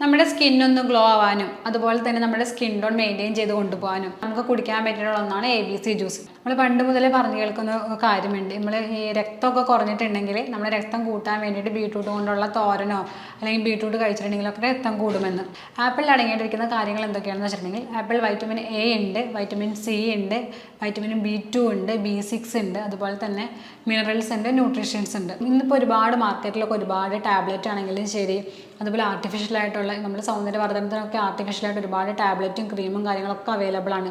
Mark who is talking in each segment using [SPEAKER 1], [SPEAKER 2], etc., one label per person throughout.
[SPEAKER 1] നമ്മുടെ സ്കിൻ ഒന്ന് ഗ്ലോ ആവാനും അതുപോലെ തന്നെ നമ്മുടെ സ്കിൻ ടോൺ മെയിന്റെയിൻ ചെയ്ത് കൊണ്ടുപോകാനും നമുക്ക് കുടിക്കാൻ പറ്റുന്ന ഒന്നാണ് എ ബി സി ജ്യൂസ് നമ്മൾ പണ്ട് മുതലേ പറഞ്ഞു കേൾക്കുന്ന കാര്യമുണ്ട്. നമ്മൾ ഈ രക്തമൊക്കെ കുറഞ്ഞിട്ടുണ്ടെങ്കിൽ നമ്മുടെ രക്തം കൂട്ടാൻ വേണ്ടിയിട്ട് ബീട്രൂട്ട് കൊണ്ടുള്ള തോരനോ അല്ലെങ്കിൽ ബീട്രൂട്ട് കഴിച്ചിട്ടുണ്ടെങ്കിലൊക്കെ രക്തം കൂടുമെന്ന്. ആപ്പിളിൽ അടങ്ങിയിട്ടിരിക്കുന്ന കാര്യങ്ങൾ എന്തൊക്കെയാണെന്ന് വെച്ചിട്ടുണ്ടെങ്കിൽ ആപ്പിൾ വൈറ്റമിൻ എ ഉണ്ട് വൈറ്റമിൻ സി ഉണ്ട് വൈറ്റമിൻ ബി ടു ഉണ്ട് ബി സിക്സ് ഉണ്ട് അതുപോലെ തന്നെ മിനറൽസ് ഉണ്ട് ന്യൂട്രീഷ്യൻസ് ഉണ്ട്. ഇന്നിപ്പോൾ ഒരുപാട് മാർക്കറ്റിലൊക്കെ ഒരുപാട് ടാബ്ലറ്റ് ആണെങ്കിലും ശരി അതുപോലെ ആർട്ടിഫിഷ്യൽ ആയിട്ടുള്ള നമ്മൾ സൗന്ദര്യവർദ്ധനത്തിനൊക്കെ ആർട്ടിഫിഷ്യലായിട്ട് ഒരുപാട് ടാബ്ലറ്റും ക്രീമും കാര്യങ്ങളൊക്കെ അവൈലബിൾ ആണ്.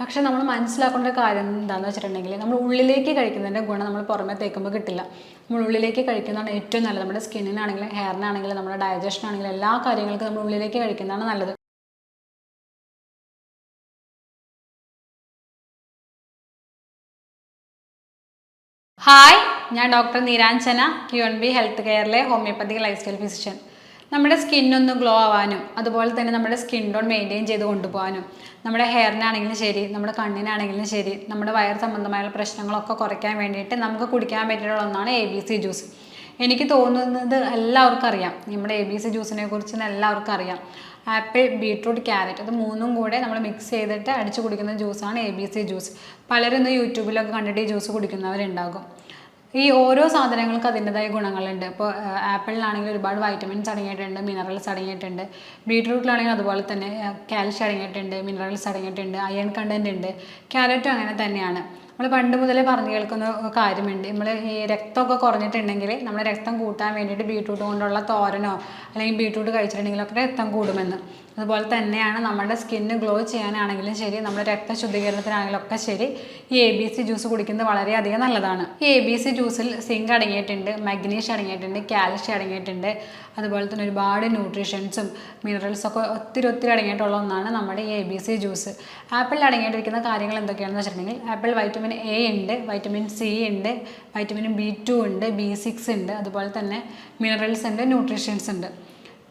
[SPEAKER 1] പക്ഷേ നമ്മൾ മനസ്സിലാക്കേണ്ട ഒരു കാര്യം എന്താണെന്ന് വെച്ചിട്ടുണ്ടെങ്കിൽ നമ്മൾ ഉള്ളിലേക്ക് കഴിക്കുന്നതിന്റെ ഗുണം നമ്മൾ പുറമേ തേക്കുമ്പോൾ കിട്ടില്ല. നമ്മൾ ഉള്ളിലേക്ക് കഴിക്കുന്നതാണ് ഏറ്റവും നല്ലത്. നമ്മുടെ സ്കിന്നിനാണെങ്കിലും ഹെയറിനാണെങ്കിലും നമ്മുടെ ഡയജഷൻ ആണെങ്കിലും എല്ലാ കാര്യങ്ങൾക്കും നമ്മൾ ഉള്ളിലേക്ക് കഴിക്കുന്നതാണ് നല്ലത്. ഹായ് ഞാൻ doctor Neeranjana Q N B health കെയറിലെ homeopathy life style physician നമ്മുടെ സ്കിന്നൊന്ന് ഗ്ലോ ആവാനും അതുപോലെ തന്നെ നമ്മുടെ സ്കിൻ ടോൺ മെയിന്റെയിൻ ചെയ്ത് കൊണ്ടുപോകാനും നമ്മുടെ ഹെയറിനാണെങ്കിലും ശരി നമ്മുടെ കണ്ണിനാണെങ്കിലും ശരി നമ്മുടെ വയർ സംബന്ധമായുള്ള പ്രശ്നങ്ങളൊക്കെ കുറയ്ക്കാൻ വേണ്ടിയിട്ട് നമുക്ക് കുടിക്കാൻ പറ്റിയിട്ടുള്ള ഒന്നാണ് എ ബി സി ജ്യൂസ് എനിക്ക് തോന്നുന്നത് എല്ലാവർക്കും അറിയാം. നമ്മുടെ എ ബി സി ജ്യൂസിനെ കുറിച്ച് എല്ലാവർക്കും അറിയാം. ആപ്പിൾ ബീട്രൂട്ട് ക്യാരറ്റ് അത് മൂന്നും കൂടെ നമ്മൾ മിക്സ് ചെയ്തിട്ട് അടിച്ചു കുടിക്കുന്ന ജ്യൂസാണ് എ ബി സി ജ്യൂസ് പലരും ഇന്ന് യൂട്യൂബിലൊക്കെ കണ്ടിട്ട് ഈ ജ്യൂസ് കുടിക്കുന്നവരുണ്ടാകും. ഈ ഓരോ സാധനങ്ങൾക്കും അതിന്റെതായ ഗുണങ്ങളുണ്ട്. ഇപ്പോൾ ആപ്പിളിലാണെങ്കിൽ ഒരുപാട് വൈറ്റമിൻസ് അടങ്ങിയിട്ടുണ്ട് മിനറൽസ് അടങ്ങിയിട്ടുണ്ട് ബീട്രൂട്ടിലാണെങ്കിൽ അതുപോലെ തന്നെ കാൽഷ്യം അടങ്ങിയിട്ടുണ്ട് മിനറൽസ് അടങ്ങിയിട്ടുണ്ട് അയൺ കണ്ടന്റ് ഉണ്ട്. ക്യാരറ്റും അങ്ങനെ തന്നെയാണ്. നമ്മൾ പണ്ട് മുതലേ പറഞ്ഞു കേൾക്കുന്ന കാര്യമുണ്ട്. നമ്മൾ ഈ രക്തമൊക്കെ കുറഞ്ഞിട്ടുണ്ടെങ്കിൽ നമ്മുടെ രക്തം കൂട്ടാൻ വേണ്ടിയിട്ട് ബീട്രൂട്ട് കൊണ്ടുള്ള തോരനോ അല്ലെങ്കിൽ ബീട്രൂട്ട് കഴിച്ചിട്ടുണ്ടെങ്കിലൊക്കെ രക്തം കൂടുമെന്ന്. അതുപോലെ തന്നെയാണ് നമ്മുടെ സ്കിന്ന് ഗ്ലോ ചെയ്യാനാണെങ്കിലും ശരി നമ്മുടെ രക്തശുദ്ധീകരണത്തിനാണെങ്കിലും ഒക്കെ ശരി ഈ എ ബി സി ജ്യൂസ് കുടിക്കുന്നത് വളരെയധികം നല്ലതാണ്. ഈ എ ബി സി ജ്യൂസിൽ സിങ്ക് അടങ്ങിയിട്ടുണ്ട് മഗ്നീഷ്യം അടങ്ങിയിട്ടുണ്ട് കാൽഷ്യം അടങ്ങിയിട്ടുണ്ട് അതുപോലെ തന്നെ ഒരുപാട് ന്യൂട്രീഷൻസും മിനറൽസും ഒക്കെ ഒത്തിരി ഒത്തിരി അടങ്ങിയിട്ടുള്ള ഒന്നാണ് നമ്മുടെ ഈ എ ബി സി ജ്യൂസ് ആപ്പിളിൽ അടങ്ങിയിട്ടിരിക്കുന്ന കാര്യങ്ങൾ എന്തൊക്കെയാണെന്ന് വെച്ചിട്ടുണ്ടെങ്കിൽ ആപ്പിൾ വൈറ്റമിൻ എ ഉണ്ട് വൈറ്റമിൻ സി ഉണ്ട് വൈറ്റമിൻ ബി ടു ഉണ്ട് ബി സിക്സ് ഉണ്ട് അതുപോലെ തന്നെ മിനറൽസ് ഉണ്ട് ന്യൂട്രീഷൻസ് ഉണ്ട്.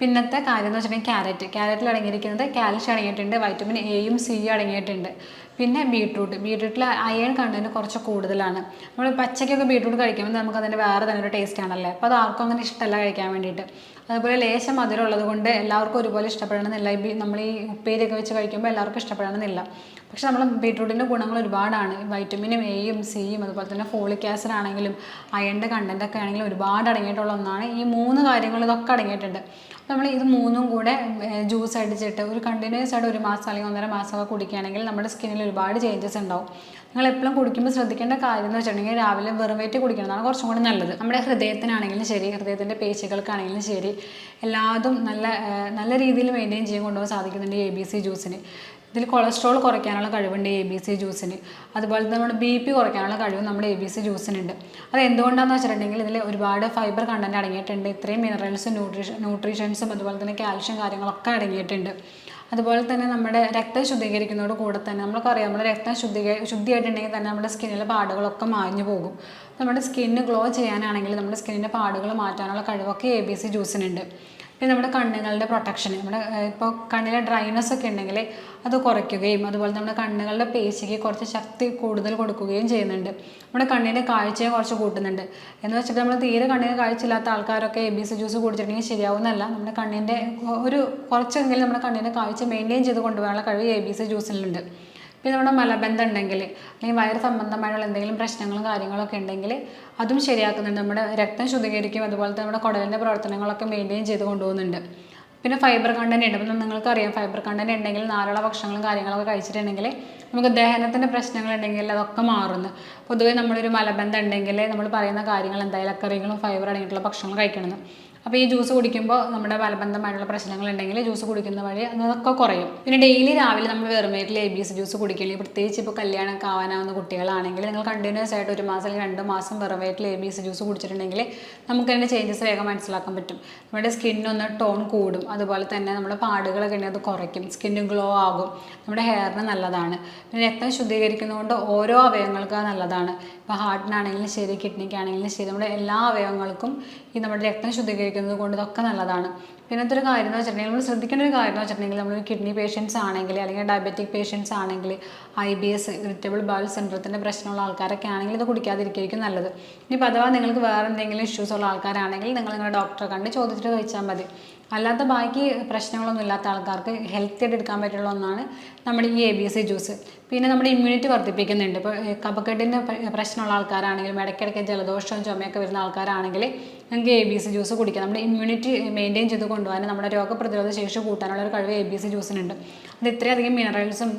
[SPEAKER 1] പിന്നത്തെ കാര്യം എന്ന് വെച്ചിട്ടുണ്ടെങ്കിൽ ക്യാരറ്റ്. ക്യാരറ്റിൽ അടങ്ങിയിരിക്കുന്നത് കാൽഷ്യം അടങ്ങിയിട്ടുണ്ട് വൈറ്റമിൻ എയും സിയും അടങ്ങിയിട്ടുണ്ട്. പിന്നെ ബീട്രൂട്ട്. ബീട്രൂട്ടിൽ അയൺ കണ്ടന്റ് കുറച്ച് കൂടുതലാണ്. നമ്മൾ പച്ചയ്ക്കൊക്കെ ബീട്രൂട്ട് കഴിക്കുമ്പോൾ നമുക്ക് അതിന്റെ വേറെ തന്നെ ഒരു ടേസ്റ്റ് ആണല്ലേ? അപ്പോൾ അത് ആർക്കും അങ്ങനെ ഇഷ്ടമല്ല കഴിക്കാൻ വേണ്ടിയിട്ട്. അതുപോലെ ലേശം മധുരം ഉള്ളത് കൊണ്ട് എല്ലാവർക്കും ഒരുപോലെ ഇഷ്ടപ്പെടണമെന്നില്ല. നമ്മൾ ഈ ഉപ്പേരിയൊക്കെ വെച്ച് കഴിക്കുമ്പോൾ എല്ലാവർക്കും ഇഷ്ടപ്പെടണമെന്നില്ല. പക്ഷെ നമ്മൾ ബീട്രൂട്ടിന്റെ ഗുണങ്ങൾ ഒരുപാടാണ്. വൈറ്റമിനും എയും സിയും അതുപോലെ തന്നെ ഫോളിക് ആസിഡ് ആണെങ്കിലും അയണിന്റെ കണ്ടന്റ് ഒക്കെ ആണെങ്കിലും ഒരുപാട് അടങ്ങിയിട്ടുള്ള ഒന്നാണ്. ഈ മൂന്ന് കാര്യങ്ങൾ ഇതൊക്കെ അടങ്ങിയിട്ടുണ്ട്. നമ്മൾ ഇത് മൂന്നും കൂടെ ജ്യൂസ് അടിച്ചിട്ട് ഒരു കണ്ടിന്യൂസ് ആയിട്ട് ഒരു മാസം അല്ലെങ്കിൽ ഒന്നര മാസമൊക്കെ കുടിക്കുകയാണെങ്കിൽ നമ്മുടെ സ്കിന്നിൽ ഒരുപാട് ചേഞ്ചസ് ഉണ്ടാവും. നിങ്ങൾ എപ്പോഴും കുടിക്കുമ്പോൾ ശ്രദ്ധിക്കേണ്ട കാര്യം എന്ന് വെച്ചിട്ടുണ്ടെങ്കിൽ രാവിലെ വെറും വയറ്റ് കുടിക്കുന്നതാണ് കുറച്ചും കൂടി നല്ലത്. നമ്മുടെ ഹൃദയത്തിനാണെങ്കിലും ശരി ഹൃദയത്തിന്റെ പേശികൾക്കാണെങ്കിലും ശരി എല്ലാതും നല്ല നല്ല രീതിയിൽ മെയിന്റെയിൻ ചെയ്യാൻ കൊണ്ടുപോകാൻ സാധിക്കുന്നുണ്ട് എ ബി സി ജ്യൂസിന് ഇതിൽ കൊളസ്ട്രോൾ കുറയ്ക്കാനുള്ള കഴിവുണ്ട് എ ബി സി ജ്യൂസിന് അതുപോലെ തന്നെ നമ്മുടെ ബി പി കുറയ്ക്കാനുള്ള കഴിവ് നമ്മുടെ എ ബി സി ജ്യൂസിനുണ്ട് അത് എന്തുകൊണ്ടാണെന്ന് വെച്ചിട്ടുണ്ടെങ്കിൽ ഇതിൽ ഒരുപാട് ഫൈബർ കണ്ടന്റ് അടങ്ങിയിട്ടുണ്ട്. ഇത്രയും മിനറൽസും ന്യൂട്രീഷൻ ന്യൂട്രീഷൻസും അതുപോലെ തന്നെ കാൽഷ്യം കാര്യങ്ങളൊക്കെ അടങ്ങിയിട്ടുണ്ട്. അതുപോലെ തന്നെ നമ്മുടെ രക്തം ശുദ്ധീകരിക്കുന്നതോട് കൂടെ തന്നെ നമുക്കറിയാം നമ്മുടെ രക്തം ശുദ്ധീക ശുദ്ധിയായിട്ടുണ്ടെങ്കിൽ തന്നെ നമ്മുടെ സ്കിന്നിലെ പാടുകളൊക്കെ മാഞ്ഞു പോകും. നമ്മുടെ സ്കിന്ന് ഗ്ലോ ചെയ്യാനാണെങ്കിൽ നമ്മുടെ സ്കിന്നിന്റെ പാടുകൾ മാറ്റാനുള്ള കഴിവൊക്കെ എ ബി സി ജ്യൂസിനുണ്ട് പിന്നെ നമ്മുടെ കണ്ണുകളുടെ പ്രൊട്ടക്ഷൻ നമ്മുടെ ഇപ്പോൾ കണ്ണിലെ ഡ്രൈനസ് ഒക്കെ ഉണ്ടെങ്കിൽ അത് കുറയ്ക്കുകയും അതുപോലെ നമ്മുടെ കണ്ണുകളുടെ പേശിക്ക് കുറച്ച് ശക്തി കൂടുതൽ കൊടുക്കുകയും ചെയ്യുന്നുണ്ട്. നമ്മുടെ കണ്ണിന്റെ കാഴ്ചയെ കുറച്ച് കൂട്ടുന്നുണ്ട്. എന്ന് വെച്ചിട്ട് നമ്മൾ തീരെ കണ്ണിന് കാഴ്ചയില്ലാത്ത ആൾക്കാരൊക്കെ എ ബി സി ജ്യൂസ് കുടിച്ചിട്ടുണ്ടെങ്കിൽ ശരിയാവുന്നല്ല നമ്മുടെ കണ്ണിന്റെ ഒരു കുറച്ചെങ്കിലും നമ്മുടെ കണ്ണിന്റെ കാഴ്ച മെയിന്റെയിൻ ചെയ്ത് കൊണ്ടുപോകാനുള്ള കഴിവ് എ ബി സി ജ്യൂസിലുണ്ട് പിന്നെ നമ്മുടെ മലബന്ധം ഉണ്ടെങ്കിൽ അല്ലെങ്കിൽ വയറ് സംബന്ധമായുള്ള എന്തെങ്കിലും പ്രശ്നങ്ങളും കാര്യങ്ങളൊക്കെ ഉണ്ടെങ്കിൽ അതും ശരിയാക്കുന്നുണ്ട്. നമ്മുടെ രക്തം ശുദ്ധീകരിക്കും അതുപോലെ തന്നെ നമ്മുടെ കുടലിന്റെ പ്രവർത്തനങ്ങളൊക്കെ മെയിന്റെയിൻ ചെയ്ത് കൊണ്ടുപോകുന്നുണ്ട്. പിന്നെ ഫൈബർ കണ്ടന്റ് ഉണ്ട്. അപ്പം നിങ്ങൾക്കറിയാം ഫൈബർ കണ്ടന്റ് ഉണ്ടെങ്കിൽ നാലുള്ള ഭക്ഷണങ്ങളും കാര്യങ്ങളൊക്കെ കഴിച്ചിട്ടുണ്ടെങ്കിൽ നമുക്ക് ദഹനത്തിന്റെ പ്രശ്നങ്ങളുണ്ടെങ്കിൽ അതൊക്കെ മാറുന്നു. പൊതുവേ നമ്മളൊരു മലബന്ധം ഉണ്ടെങ്കിൽ നമ്മൾ പറയുന്ന കാര്യങ്ങൾ എന്തായാലും അക്കറികളും ഫൈബർ അടങ്ങിയിട്ടുള്ള ഭക്ഷണങ്ങൾ കഴിക്കണമെന്ന് അപ്പോൾ ഈ ജ്യൂസ് കുടിക്കുമ്പോൾ നമ്മുടെ മലബന്ധമായിട്ടുള്ള പ്രശ്നങ്ങൾ ഉണ്ടെങ്കിൽ ജ്യൂസ് കുടിക്കുന്ന വഴി അതൊക്കെ കുറയും. പിന്നെ ഡെയിലി രാവിലെ നമ്മൾ വെറുമേറ്റിൽ എ ബി എസ് ജ്യൂസ് കുടിക്കില്ലേ പ്രത്യേകിച്ച് ഇപ്പോൾ കല്യാണമൊക്കെ ആവാനാവുന്ന കുട്ടികളാണെങ്കിൽ നിങ്ങൾ കണ്ടിന്യൂസ് ആയിട്ട് ഒരു മാസം അല്ലെങ്കിൽ രണ്ട് മാസം വെറുമേറ്റിൽ എ ബി എസ് ജ്യൂസ് കുടിച്ചിട്ടുണ്ടെങ്കിൽ നമുക്ക് അതിന്റെ ചേഞ്ചസ് വേഗം മനസ്സിലാക്കാൻ പറ്റും. നമ്മുടെ സ്കിന്നൊന്ന് ടോൺ കൂടും. അതുപോലെ തന്നെ നമ്മുടെ പാടുകളൊക്കെ ഉണ്ടെങ്കിൽ അത് കുറയ്ക്കും. സ്കിന്ന് ഗ്ലോ ആകും. നമ്മുടെ ഹെയറിന് നല്ലതാണ്. പിന്നെ രക്തം ശുദ്ധീകരിക്കുന്നതുകൊണ്ട് ഓരോ അവയവങ്ങൾക്കും നല്ലതാണ്. ഇപ്പോൾ ഹാർട്ടിനാണെങ്കിലും ശരി കിഡ്നിക്കാണെങ്കിലും ശരി നമ്മുടെ എല്ലാ അവയവങ്ങൾക്കും ഈ നമ്മുടെ രക്തം ശുദ്ധീകരിക്കുന്നത് കൊണ്ട് ഇതൊക്കെ നല്ലതാണ്. പിന്നത്തെ ഒരു കാര്യം എന്ന് വെച്ചിട്ടുണ്ടെങ്കിൽ നമ്മൾ ശ്രദ്ധിക്കേണ്ട ഒരു കാര്യം എന്ന് വെച്ചിട്ടുണ്ടെങ്കിൽ നമ്മൾ കിഡ്നി പേഷ്യൻസ് ആണെങ്കിൽ അല്ലെങ്കിൽ ഡയബറ്റിക് പേഷ്യൻസ് ആണെങ്കിൽ I B S irritable bowel സിൻഡ്രത്തിന്റെ പ്രശ്നമുള്ള ആൾക്കാരൊക്കെ ആണെങ്കിൽ ഇത് കുടിക്കാതിരിക്കും നല്ലത്. ഇനി അഥവാ നിങ്ങൾക്ക് വേറെ എന്തെങ്കിലും ഇഷ്യൂസ് ഉള്ള ആൾക്കാരാണെങ്കിൽ നിങ്ങൾ നിങ്ങളുടെ ഡോക്ടറെ കണ്ട് ചോദിച്ചിട്ട് കഴിച്ചാൽ മതി. അല്ലാത്ത ബാക്കി പ്രശ്നങ്ങളൊന്നും ഇല്ലാത്ത ആൾക്കാർക്ക് ഹെൽത്തി ആയിട്ട് എടുക്കാൻ പറ്റുള്ള ഒന്നാണ് നമ്മുടെ ഈ എ ബി സി ജ്യൂസ് പിന്നെ നമ്മുടെ ഇമ്മ്യൂണിറ്റി വർദ്ധിപ്പിക്കുന്നുണ്ട്. ഇപ്പോൾ കഫക്കെട്ടിന്റെ പ്രശ്നമുള്ള ആൾക്കാരാണെങ്കിലും ഇടയ്ക്കിടയ്ക്ക് ജലദോഷവും ചുമയൊക്കെ വരുന്ന ആൾക്കാരാണെങ്കിൽ നമുക്ക് എ ബി സി ജ്യൂസ് കുടിക്കാം. നമ്മുടെ ഇമ്മ്യൂണിറ്റി മെയിന്റെയിൻ ചെയ്ത് കൊണ്ടുപോകാൻ നമ്മുടെ രോഗപ്രതിരോധ ശേഷി കൂട്ടാനുള്ള ഒരു കഴിവ് എ ബി സി ജ്യൂസിനുണ്ട് അത് ഇത്രയധികം മിനറൽസും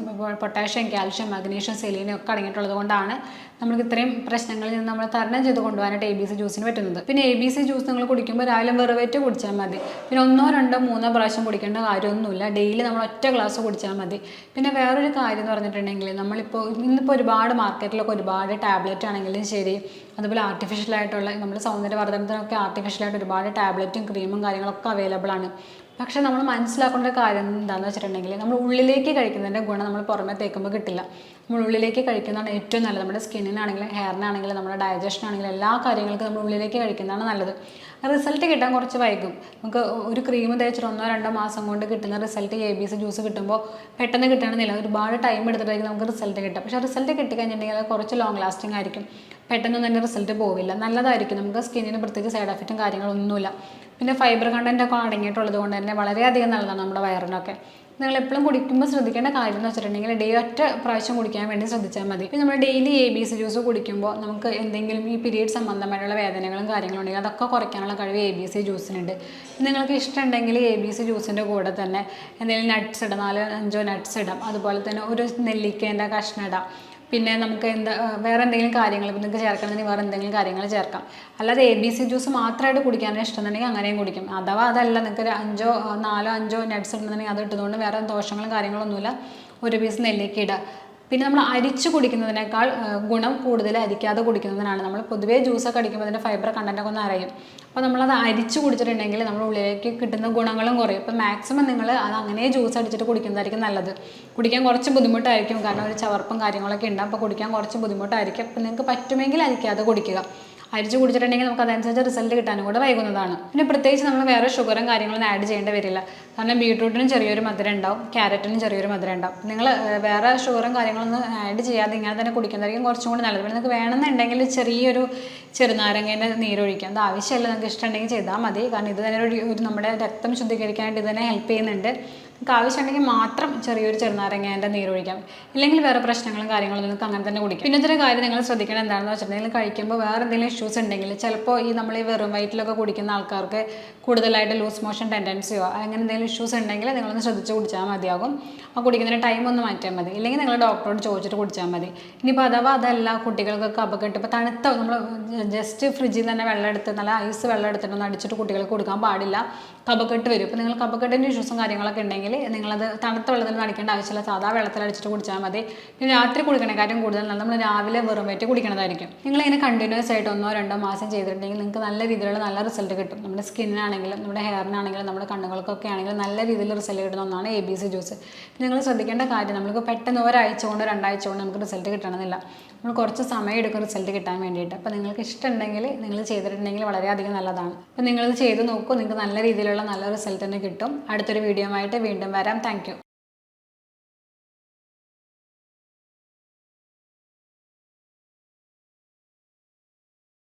[SPEAKER 1] പൊട്ടാഷ്യം കാൽഷ്യം മഗ്നീഷ്യം സെലീനും ഒക്കെ അടങ്ങിയിട്ടുള്ളത് കൊണ്ടാണ് നമുക്ക് ഇത്രയും പ്രശ്നങ്ങളിൽ നിന്ന് നമ്മൾ തരണം ചെയ്ത് കൊണ്ടുപോകാനായിട്ട് എ ബി സി ജ്യൂസിന് പറ്റുന്നത്. പിന്നെ എ ബി സി ജ്യൂസ് നിങ്ങൾ കുടിക്കുമ്പോൾ രാവിലെ വെറുവേറ്റ് കുടിച്ചാൽ മതി. പിന്നെ ഒന്നോ രണ്ടോ മൂന്നോ പ്രാവശ്യം കുടിക്കേണ്ട കാര്യമൊന്നുമില്ല. ഡെയിലി നമ്മൾ ഒറ്റ ഗ്ലാസ് കുടിച്ചാൽ മതി. പിന്നെ വേറൊരു കാര്യം എന്ന് പറഞ്ഞിട്ടുണ്ടെങ്കിൽ നമ്മളിപ്പോൾ ഇന്നിപ്പോൾ ഒരുപാട് മാർക്കറ്റിലൊക്കെ ഒരുപാട് ടാബ്ലറ്റ് ആണെങ്കിലും ശരി അതുപോലെ ആർട്ടിഫിഷ്യലായിട്ടുള്ള നമ്മൾ സൗന്ദര്യവർദ്ധനത്തിനൊക്കെ ആർട്ടിഫിഷ്യലായിട്ട് ഒരുപാട് ടാബ്ലറ്റും ക്രീമും കാര്യങ്ങളൊക്കെ അവൈലബിൾ ആണ്. പക്ഷെ നമ്മൾ മനസ്സിലാക്കേണ്ട ഒരു കാര്യം എന്താണെന്ന് വെച്ചിട്ടുണ്ടെങ്കിൽ നമ്മൾ ഉള്ളിലേക്ക് കഴിക്കുന്നതിന്റെ ഗുണം നമ്മൾ പുറമെ തേക്കുമ്പോൾ കിട്ടില്ല. നമ്മൾ ഉള്ളിലേക്ക് കഴിക്കുന്നതാണ് ഏറ്റവും നല്ലത്. നമ്മുടെ സ്കിന്നിനാണെങ്കിലും ഹെയറിനാണെങ്കിലും നമ്മുടെ ഡയജഷനാണെങ്കിലും എല്ലാ കാര്യങ്ങൾക്കും നമ്മൾ ഉള്ളിലേക്ക് കഴിക്കുന്നതാണ് നല്ലത്. റിസൾട്ട് കിട്ടാൻ കുറച്ച് വൈകും. നമുക്ക് ഒരു ക്രീം തേച്ചിട്ട് ഒന്നോ രണ്ടോ മാസം കൊണ്ട് കിട്ടുന്ന result A B C juice കിട്ടുമ്പോൾ പെട്ടെന്ന് കിട്ടണമെന്നില്ല. ഒരുപാട് ടൈം എടുത്തിട്ടായിരിക്കും നമുക്ക് റിസൾട്ട് കിട്ടും പക്ഷേ റിസൾട്ട് കിട്ടിക്കഴിഞ്ഞിട്ടുണ്ടെങ്കിൽ അത് കുറച്ച് ലോങ് ലാസ്റ്റിംഗ് ആയിരിക്കും. പെട്ടെന്ന് തന്നെ റിസൾട്ട് പോവില്ല. നല്ലതായിരിക്കും. നമുക്ക് സ്കിന്നിന് പ്രത്യേകിച്ച് സൈഡ് എഫക്റ്റും കാര്യങ്ങളൊന്നുമില്ല. പിന്നെ ഫൈബർ കണ്ടന്റ് ഒക്കെ അടങ്ങിയിട്ടുള്ളത് കൊണ്ട് തന്നെ വളരെയധികം നല്ലതാണ് നമ്മുടെ വയറിനൊക്കെ. നിങ്ങൾ എപ്പോഴും കുടിക്കുമ്പോൾ ശ്രദ്ധിക്കേണ്ട കാര്യം എന്ന് വെച്ചിട്ടുണ്ടെങ്കിൽ ഡേ ഒറ്റ പ്രാവശ്യം കുടിക്കാൻ വേണ്ടി ശ്രദ്ധിച്ചാൽ മതി. പിന്നെ നമ്മൾ daily A B C juice കുടിക്കുമ്പോൾ നമുക്ക് എന്തെങ്കിലും ഈ പീരീഡ് സംബന്ധമായിട്ടുള്ള വേദനകളും കാര്യങ്ങളും ഉണ്ടെങ്കിൽ അതൊക്കെ കുറയ്ക്കാനുള്ള കഴിവ് എ ബി സി ജ്യൂസിനുണ്ട് നിങ്ങൾക്ക് ഇഷ്ടമുണ്ടെങ്കിൽ എ ബി സി ജ്യൂസിന്റെ കൂടെ തന്നെ എന്തെങ്കിലും നട്ട്സ് ഇടാം. നാലോ അഞ്ചോ നട്ട്സ് ഇടാം. അതുപോലെ തന്നെ ഒരു നെല്ലിക്കേന്റെ കഷ്ണം ഇടാം. പിന്നെ നമുക്ക് എന്താ വേറെ എന്തെങ്കിലും കാര്യങ്ങൾ ഇപ്പം നിങ്ങൾക്ക് ചേർക്കണമെങ്കിൽ വേറെ എന്തെങ്കിലും കാര്യങ്ങൾ ചേർക്കാം. അല്ലാതെ എ ബി സി ജ്യൂസ് മാത്രമായിട്ട് കുടിക്കാനാണ് ഇഷ്ടമെന്നുണ്ടെങ്കിൽ അങ്ങനെയും കുടിക്കും. അഥവാ അതല്ല നിങ്ങൾക്ക് ഒരു അഞ്ചോ നാലോ അഞ്ചോ നട്ട്സ് ഉണ്ടെന്നുണ്ടെങ്കിൽ അത് ഇട്ടതുകൊണ്ട് വേറെ ദോഷങ്ങളും കാര്യങ്ങളൊന്നുമില്ല. ഒരു പീസ് നെല്ലിക്ക ഇടുക. പിന്നെ നമ്മൾ അരിച്ച് കുടിക്കുന്നതിനേക്കാൾ ഗുണം കൂടുതൽ അരിക്കാതെ കുടിക്കുന്നതിനാണ്. നമ്മൾ പൊതുവേ ജ്യൂസൊക്കെ അടിക്കുമ്പോൾ അതിന്റെ ഫൈബർ കണ്ടന്റൊക്കെ ഒന്ന് അറിയും. അപ്പോൾ നമ്മളത് അരിച്ച് കുടിച്ചിട്ടുണ്ടെങ്കിൽ നമ്മുടെ ഉള്ളിലേക്ക് കിട്ടുന്ന ഗുണങ്ങളും കുറയും. അപ്പോൾ മാക്സിമം നിങ്ങൾ അത് അങ്ങനെ ജ്യൂസ് അടിച്ചിട്ട് കുടിക്കുന്നതായിരിക്കും നല്ലത്. കുടിക്കാൻ കുറച്ച് ബുദ്ധിമുട്ടായിരിക്കും. കാരണം ഒരു ചവർപ്പും കാര്യങ്ങളൊക്കെ ഉണ്ടാകും അപ്പോൾ കുടിക്കാൻ കുറച്ച് ബുദ്ധിമുട്ടായിരിക്കും. അപ്പോൾ നിങ്ങൾക്ക് പറ്റുമെങ്കിൽ അരിക്കാതെ കുടിക്കുക. അരിച്ച് കുടിച്ചിട്ടുണ്ടെങ്കിൽ നമുക്ക് അതനുസരിച്ച് റിസൾട്ട് കിട്ടാനും കൂടെ വൈകുന്നതാണ്. പിന്നെ പ്രത്യേകിച്ച് നമ്മൾ വേറെ ഷുഗറും കാര്യങ്ങളൊന്നും ആഡ് ചെയ്യേണ്ടി വരില്ല. കാരണം ബീട്രൂട്ടിനും ചെറിയൊരു മധുരം ഉണ്ടാവും ക്യാരറ്റിനും ചെറിയൊരു മധുരം ഉണ്ടാവും. നിങ്ങൾ വേറെ ഷുഗറും കാര്യങ്ങളൊന്നും ആഡ് ചെയ്യാതെ ഇങ്ങനെ തന്നെ കുടിക്കുന്നതായിരിക്കും കുറച്ചും കൂടി നല്ലത്. പിന്നെ നിങ്ങൾക്ക് വേണമെന്നുണ്ടെങ്കിൽ ചെറിയൊരു ചെറുനാരങ്ങേന്റെ നീരൊഴിക്കാം. അത് ആവശ്യമില്ല നിങ്ങൾക്ക് ഇഷ്ടമുണ്ടെങ്കിൽ ചെയ്താൽ മതി. കാരണം ഇത് തന്നെ ഒരു നമ്മുടെ രക്തം ശുദ്ധീകരിക്കാനായിട്ട് ഇത് തന്നെ ഹെൽപ്പ് ചെയ്യുന്നുണ്ട്. നിങ്ങൾക്ക് ആവശ്യമുണ്ടെങ്കിൽ മാത്രം ചെറിയൊരു ചെറുനാരങ്ങേന്റെ നീരൊഴിക്കാം ഇല്ലെങ്കിൽ വേറെ പ്രശ്നങ്ങളും കാര്യങ്ങളും നിങ്ങൾക്ക് അങ്ങനെ തന്നെ കുടിക്കാം. പിന്നെ ഇതൊരു കാര്യം നിങ്ങൾ ശ്രദ്ധിക്കണം എന്താണെന്ന് വെച്ചിട്ടുണ്ടെങ്കിൽ കഴിക്കുമ്പോൾ വേറെ എന്തെങ്കിലും ഇഷ്യൂസ് ഉണ്ടെങ്കിൽ ചിലപ്പോൾ ഈ നമ്മൾ ഈ വെറും വയറ്റിലൊക്കെ കുടിക്കുന്ന ആൾക്കാർക്ക് കൂടുതലായിട്ട് ലൂസ് മോഷൻ ടെൻഡൻസിയോ അങ്ങനെ എന്തെങ്കിലും ഇഷ്യൂസ് ഉണ്ടെങ്കിൽ നിങ്ങളൊന്ന് ശ്രദ്ധിച്ച് കുടിച്ചാൽ മതിയാകും. ആ കുടിക്കുന്നതിന് ടൈം ഒന്ന് മാറ്റിയാൽ മതി. ഇല്ലെങ്കിൽ നിങ്ങൾ ഡോക്ടറോട് ചോദിച്ചിട്ട് കുടിച്ചാൽ മതി. ഇനിയിപ്പോൾ അഥവാ അതല്ല കുട്ടികൾക്കൊക്കെ അപകടം ഇപ്പോൾ തണുത്ത നമ്മൾ ജസ്റ്റ് ഫ്രിഡ്ജിൽ തന്നെ വെള്ളം എടുത്ത് നല്ല ഐസ് വെള്ളം എടുത്തിട്ടൊന്നും അടിച്ചിട്ട് കുട്ടികൾക്ക് കൊടുക്കാൻ പാടില്ല. കപക്കെട്ട് വരും. ഇപ്പോൾ നിങ്ങൾ കപക്കെട്ടിന്റെ ഇഷ്യൂസും കാര്യങ്ങളൊക്കെ ഉണ്ടെങ്കിൽ നിങ്ങളത് തണുത്ത വെള്ളത്തിൽ നടക്കേണ്ട ആവശ്യമില്ല. സാധാ വെള്ളത്തിൽ അടിച്ചിട്ട് കുടിച്ചാൽ മതി. പിന്നെ രാത്രി കുടിക്കണേ കാര്യം കൂടുതൽ നമ്മൾ രാവിലെ വെറും വയറ്റ് കുടിക്കണതായിരിക്കും. നിങ്ങളിങ്ങനെ കണ്ടിന്യൂസ് ആയിട്ട് ഒന്നോ രണ്ടോ മാസം ചെയ്തിട്ടുണ്ടെങ്കിൽ നിങ്ങൾക്ക് നല്ല രീതിയിലുള്ള നല്ല റിസൾട്ട് കിട്ടും. നമ്മുടെ സ്കിന്നിനാണെങ്കിലും നമ്മുടെ ഹെയറിനാണെങ്കിലും നമ്മുടെ കണ്ണുകൾക്കൊക്കെ ആണെങ്കിലും നല്ല രീതിയിൽ റിസൾട്ട് കിട്ടുന്ന ഒന്നാണ് എ ബി സി ജ്യൂസ് നിങ്ങൾ ശ്രദ്ധിക്കേണ്ട കാര്യം നമുക്ക് പെട്ടെന്ന് ഒരാഴ്ച കൊണ്ട് രണ്ടാഴ്ച കൊണ്ട് നമുക്ക് റിസൾട്ട് കിട്ടണമെന്നില്ല. നമ്മൾ കുറച്ച് സമയം എടുക്കും റിസൾട്ട് കിട്ടാൻ വേണ്ടിയിട്ട്. അപ്പോൾ നിങ്ങൾക്ക് ഇഷ്ടമുണ്ടെങ്കിൽ നിങ്ങൾ ചെയ്തിട്ടുണ്ടെങ്കിൽ വളരെയധികം നല്ലതാണ്. അപ്പോൾ നിങ്ങളിത് ചെയ്ത് നോക്കൂ. നിങ്ങൾക്ക് നല്ല രീതിയിലുള്ള നല്ല റിസൾട്ട് തന്നെ കിട്ടും. അടുത്തൊരു വീഡിയോ ആയിട്ട് വീണ്ടും വരാം. താങ്ക്